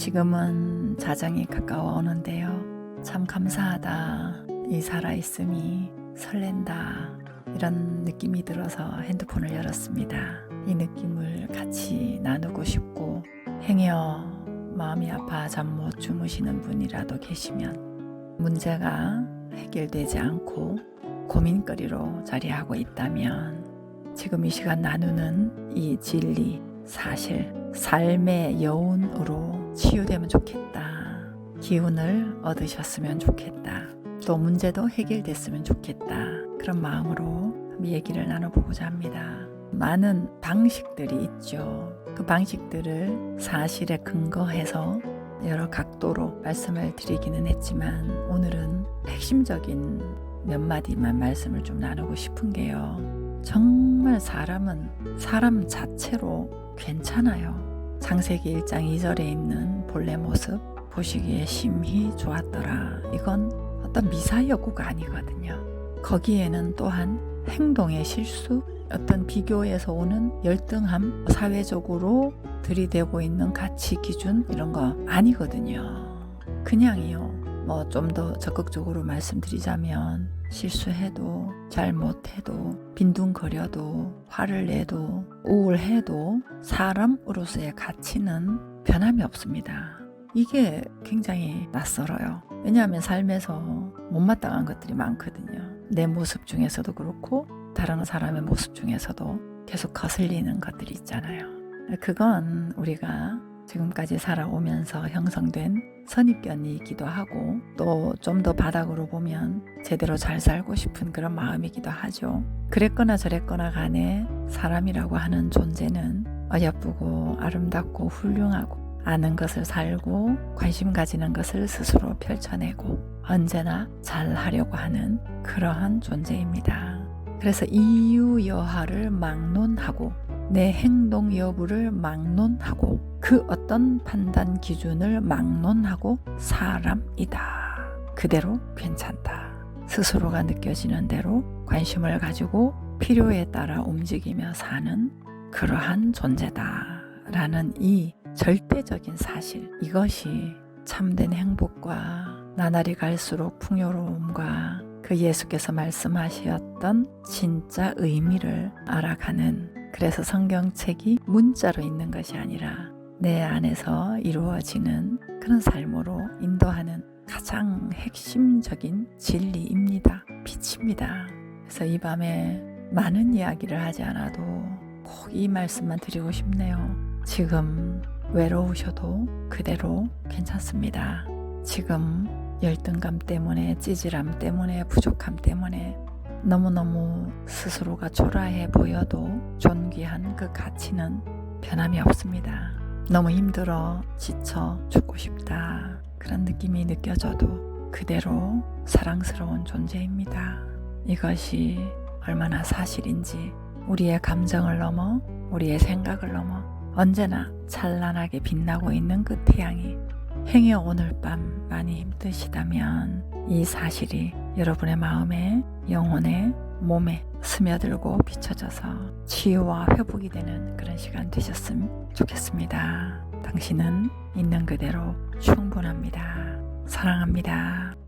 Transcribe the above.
지금은 자정이 가까워 오는데요. 참 감사하다. 이 살아있음이 설렌다. 이런 느낌이 들어서 핸드폰을 열었습니다. 이 느낌을 같이 나누고 싶고, 행여 마음이 아파 잠 못 주무시는 분이라도 계시면 문제가 해결되지 않고 고민거리로 자리하고 있다면 지금 이 시간 나누는 이 진리, 사실, 삶의 여운으로 치유되면 좋겠다. 기운을 얻으셨으면 좋겠다. 또 문제도 해결됐으면 좋겠다. 그런 마음으로 이 얘기를 나눠보고자 합니다. 많은 방식들이 있죠. 그 방식들을 사실에 근거해서 여러 각도로 말씀을 드리기는 했지만 오늘은 핵심적인 몇 마디만 말씀을 좀 나누고 싶은 게요. 정말 사람은 사람 자체로 괜찮아요. 창세기 1장 2절에 있는 본래 모습 보시기에 심히 좋았더라. 이건 어떤 미사여구가 아니거든요. 거기에는 또한 행동의 실수, 어떤 비교에서 오는 열등함, 사회적으로 들이대고 있는 가치 기준 이런 거 아니거든요. 그냥이요. 뭐 좀 더 적극적으로 말씀드리자면 실수해도 잘못해도 빈둥거려도 화를 내도 우울해도 사람으로서의 가치는 변함이 없습니다. 이게 굉장히 낯설어요. 왜냐하면 삶에서 못마땅한 것들이 많거든요. 내 모습 중에서도 그렇고 다른 사람의 모습 중에서도 계속 거슬리는 것들이 있잖아요. 그건 우리가 지금까지 살아오면서 형성된 선입견이기도 하고 또 좀 더 바닥으로 보면 제대로 잘 살고 싶은 그런 마음이기도 하죠. 그랬거나 저랬거나 간에 사람이라고 하는 존재는 어여쁘고 아름답고 훌륭하고 아는 것을 살고 관심 가지는 것을 스스로 펼쳐내고 언제나 잘 하려고 하는 그러한 존재입니다. 그래서 이유 여하를 막론하고 내 행동 여부를 막론하고 그 어떤 판단 기준을 막론하고 사람이다. 그대로 괜찮다. 스스로가 느껴지는 대로 관심을 가지고 필요에 따라 움직이며 사는 그러한 존재다. 라는 이 절대적인 사실, 이것이 참된 행복과 나날이 갈수록 풍요로움과 그 예수께서 말씀하셨던 진짜 의미를 알아가는 그래서 성경책이 문자로 있는 것이 아니라 내 안에서 이루어지는 그런 삶으로 인도하는 가장 핵심적인 진리입니다. 빛입니다. 그래서 이 밤에 많은 이야기를 하지 않아도 꼭 이 말씀만 드리고 싶네요. 지금 외로우셔도 그대로 괜찮습니다. 지금 열등감 때문에 찌질함 때문에 부족함 때문에 너무너무 스스로가 초라해 보여도 존귀한 그 가치는 변함이 없습니다. 너무 힘들어 지쳐 죽고 싶다. 그런 느낌이 느껴져도 그대로 사랑스러운 존재입니다. 이것이 얼마나 사실인지 우리의 감정을 넘어 우리의 생각을 넘어 언제나 찬란하게 빛나고 있는 그 태양이 행여 오늘 밤 많이 힘드시다면 이 사실이 여러분의 마음에 영혼에 몸에 스며들고 비춰져서 치유와 회복이 되는 그런 시간 되셨으면 좋겠습니다. 당신은 있는 그대로 충분합니다. 사랑합니다.